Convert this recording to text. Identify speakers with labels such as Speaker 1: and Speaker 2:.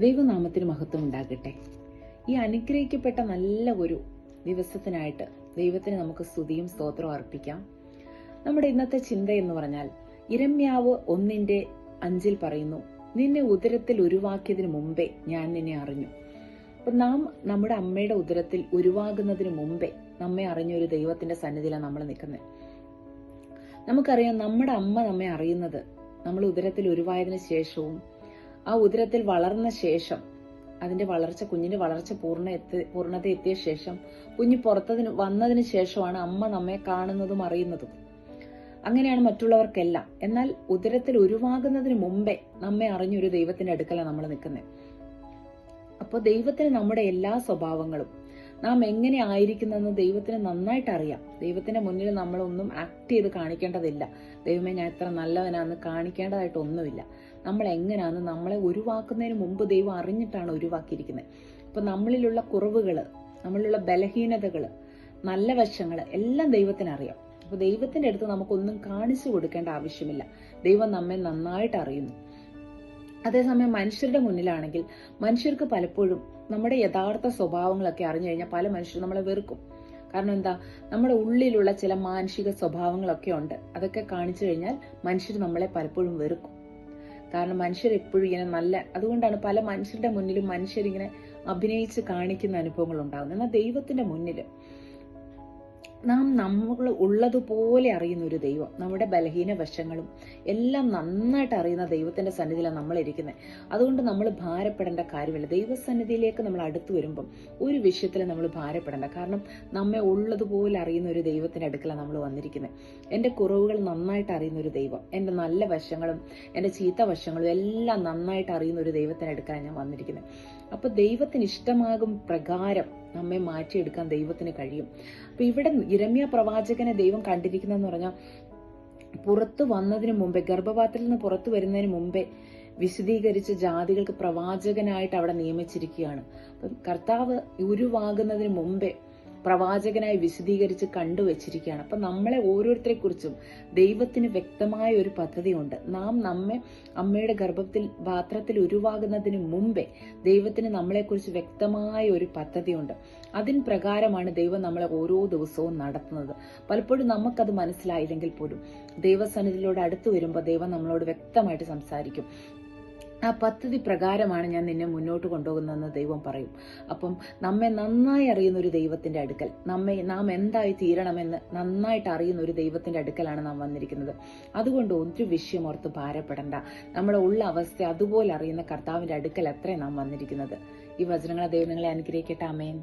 Speaker 1: ദൈവനാമത്തിന് മഹത്വം ഉണ്ടാകട്ടെ. ഈ അനുഗ്രഹിക്കപ്പെട്ട നല്ല ഒരു ദിവസത്തിനായിട്ട് ദൈവത്തിന് നമുക്ക് സ്തുതിയും സ്തോത്രവും അർപ്പിക്കാം. നമ്മുടെ ഇന്നത്തെ ചിന്ത എന്ന് പറഞ്ഞാൽ ഇരമ്യാവ് ഒന്നിന്റെ അഞ്ചിൽ പറയുന്നു നിന്നെ ഉദരത്തിൽ ഉരുവാക്കിയതിനു മുമ്പേ ഞാൻ നിന്നെ അറിഞ്ഞു. അപ്പൊ നാം നമ്മുടെ അമ്മയുടെ ഉദരത്തിൽ ഉരുവാകുന്നതിന് മുമ്പേ നമ്മെ അറിഞ്ഞ ഒരു ദൈവത്തിന്റെ സന്നിധിയിലാണ് നമ്മൾ നിൽക്കുന്നത്. നമുക്കറിയാം നമ്മുടെ അമ്മ നമ്മെ അറിയുന്നത് നമ്മൾ ഉദരത്തിൽ ഉരുവായതിനു ശേഷവും ആ ഉദരത്തിൽ വളർന്ന ശേഷം അതിന്റെ വളർച്ച കുഞ്ഞിന്റെ വളർച്ച പൂർണ എത്തി പൂർണത എത്തിയ ശേഷം കുഞ്ഞ് പുറത്തതിന് വന്നതിന് ശേഷമാണ് അമ്മ നമ്മെ കാണുന്നതും അറിയുന്നതും. അങ്ങനെയാണ് മറ്റുള്ളവർക്കെല്ലാം. എന്നാൽ ഉദരത്തിൽ ഉരുവാകുന്നതിന് മുമ്പേ നമ്മെ അറിഞ്ഞൊരു ദൈവത്തിന്റെ അടുക്കലാണ് നമ്മൾ നിൽക്കുന്നത്. അപ്പോൾ ദൈവത്തിന് നമ്മുടെ എല്ലാ സ്വഭാവങ്ങളും നാം എങ്ങനെ ആയിരിക്കുന്നതെന്ന് ദൈവത്തിന് നന്നായിട്ട് അറിയാം. ദൈവത്തിന്റെ മുന്നിൽ നമ്മളൊന്നും ആക്ട് ചെയ്ത് കാണിക്കേണ്ടതില്ല. ദൈവമേ ഞാൻ എത്ര നല്ലവനാന്ന് കാണിക്കേണ്ടതായിട്ടൊന്നുമില്ല നമ്മൾ എങ്ങനെയാന്ന് നമ്മളെ ഉരുവാക്കുന്നതിന് മുമ്പ് ദൈവം അറിഞ്ഞിട്ടാണ് ഉരുവാക്കിയിരിക്കുന്നത്. അപ്പൊ നമ്മളിലുള്ള കുറവുകൾ നമ്മളിലുള്ള ബലഹീനതകൾ നല്ല വശങ്ങൾ എല്ലാം ദൈവത്തിന് അറിയാം. അപ്പൊ ദൈവത്തിന്റെ അടുത്ത് നമുക്കൊന്നും കാണിച്ചു കൊടുക്കേണ്ട ആവശ്യമില്ല. ദൈവം നമ്മെ നന്നായിട്ട് അറിയുന്നു. അതേസമയം മനുഷ്യരുടെ മുന്നിലാണെങ്കിൽ മനുഷ്യർക്ക് പലപ്പോഴും നമ്മുടെ യഥാർത്ഥ സ്വഭാവങ്ങളൊക്കെ അറിഞ്ഞു കഴിഞ്ഞാൽ പല മനുഷ്യരും നമ്മളെ വെറുക്കും. കാരണം എന്താ? നമ്മുടെ ഉള്ളിലുള്ള ചില മാനസിക സ്വഭാവങ്ങളൊക്കെ ഉണ്ട്. അതൊക്കെ കാണിച്ചു കഴിഞ്ഞാൽ മനുഷ്യർ നമ്മളെ പലപ്പോഴും വെറുക്കും. കാരണം മനുഷ്യർ എപ്പോഴും ഇങ്ങനെ നല്ല അതുകൊണ്ടാണ് പല മനുഷ്യരുടെ മുന്നിലും മനുഷ്യരിങ്ങനെ അഭിനയിച്ച് കാണിക്കുന്ന അനുഭവങ്ങൾ ഉണ്ടാകുന്നത്. എന്നാൽ ദൈവത്തിന്റെ മുന്നിൽ നാം നമ്മൾ ഉള്ളതുപോലെ അറിയുന്ന ഒരു ദൈവം. നമ്മുടെ ബലഹീന വശങ്ങളും എല്ലാം നന്നായിട്ട് അറിയുന്ന ദൈവത്തിന്റെ സന്നിധിയിലാണ് നമ്മൾ ഇരിക്കുന്നത് അതുകൊണ്ട് നമ്മൾ ഭാരപ്പെടേണ്ട കാര്യമില്ല. ദൈവസന്നിധിയിലേക്ക് നമ്മൾ അടുത്തു വരുമ്പം ഒരു വിഷയത്തിൽ നമ്മൾ ഭാരപ്പെടേണ്ട. കാരണം നമ്മെ ഉള്ളതുപോലെ അറിയുന്ന ഒരു ദൈവത്തിന്റെ അടുക്കലാണ് നമ്മൾ വന്നിരിക്കുന്നത് എന്റെ കുറവുകൾ നന്നായിട്ട് അറിയുന്ന ഒരു ദൈവം എന്റെ നല്ല വശങ്ങളും എന്റെ ചീത്ത വശങ്ങളും എല്ലാം നന്നായിട്ട് അറിയുന്ന ഒരു ദൈവത്തിന്റെ അടുക്കലാണ് ഞാൻ വന്നിരിക്കുന്നത് അപ്പൊ ദൈവത്തിന് ഇഷ്ടമാകും പ്രകാരം നമ്മെ മാറ്റിയെടുക്കാൻ ദൈവത്തിന് കഴിയും. അപ്പൊ ഇവിടെ ഇരമ്യ പ്രവാചകനെ ദൈവം കണ്ടിരിക്കുന്നതെന്ന് പറഞ്ഞാൽ പുറത്തു വന്നതിന് മുമ്പേ ഗർഭപാത്രത്തിൽ നിന്ന് പുറത്തു വരുന്നതിന് മുമ്പേ വിശദീകരിച്ച ജാതികൾക്ക് പ്രവാചകനായിട്ട് അവിടെ നിയമിച്ചിരിക്കുകയാണ്. അപ്പം കർത്താവ് ഉരുവാകുന്നതിന് മുമ്പേ പ്രവാചകനായി വിശദീകരിച്ച് കണ്ടുവച്ചിരിക്കുകയാണ്. അപ്പം നമ്മളെ ഓരോരുത്തരെ കുറിച്ചും ദൈവത്തിന് വ്യക്തമായ ഒരു പദ്ധതിയുണ്ട്. നാം നമ്മെ അമ്മയുടെ ഗർഭത്തിൽ പാത്രത്തിൽ ഉരുവാകുന്നതിന് മുമ്പേ ദൈവത്തിന് നമ്മളെക്കുറിച്ച് വ്യക്തമായ ഒരു പദ്ധതിയുണ്ട്. അതിന് പ്രകാരമാണ് ദൈവം നമ്മളെ ഓരോ ദിവസവും നടത്തുന്നത്. പലപ്പോഴും നമുക്കത് മനസ്സിലായില്ലെങ്കിൽ പോലും ദൈവസന്നിധിയിലൂടെ അടുത്തു വരുമ്പോൾ ദൈവം നമ്മളോട് വ്യക്തമായിട്ട് സംസാരിക്കും. ആ പദ്ധതി പ്രകാരമാണ് ഞാൻ നിന്നെ മുന്നോട്ട് കൊണ്ടുപോകുന്നതെന്ന് ദൈവം പറയും. അപ്പം നമ്മെ നന്നായി അറിയുന്ന ഒരു ദൈവത്തിന്റെ അടുക്കൽ നമ്മെ നാം എന്തായി തീരണമെന്ന് നന്നായിട്ട് അറിയുന്ന ഒരു ദൈവത്തിന്റെ അടുക്കലാണ് നാം വന്നിരിക്കുന്നത്. അതുകൊണ്ട് ഒരു വിഷയം ഓർത്ത് ഭാരപ്പെടണ്ട. നമ്മുടെ ഉള്ള അവസ്ഥ അതുപോലെ അറിയുന്ന കർത്താവിന്റെ അടുക്കൽ അത്രേ നാം വന്നിരിക്കുന്നത്. ഈ വചനങ്ങളെ ദൈവങ്ങളെ അനുഗ്രഹിക്കട്ടെ. അമേൻ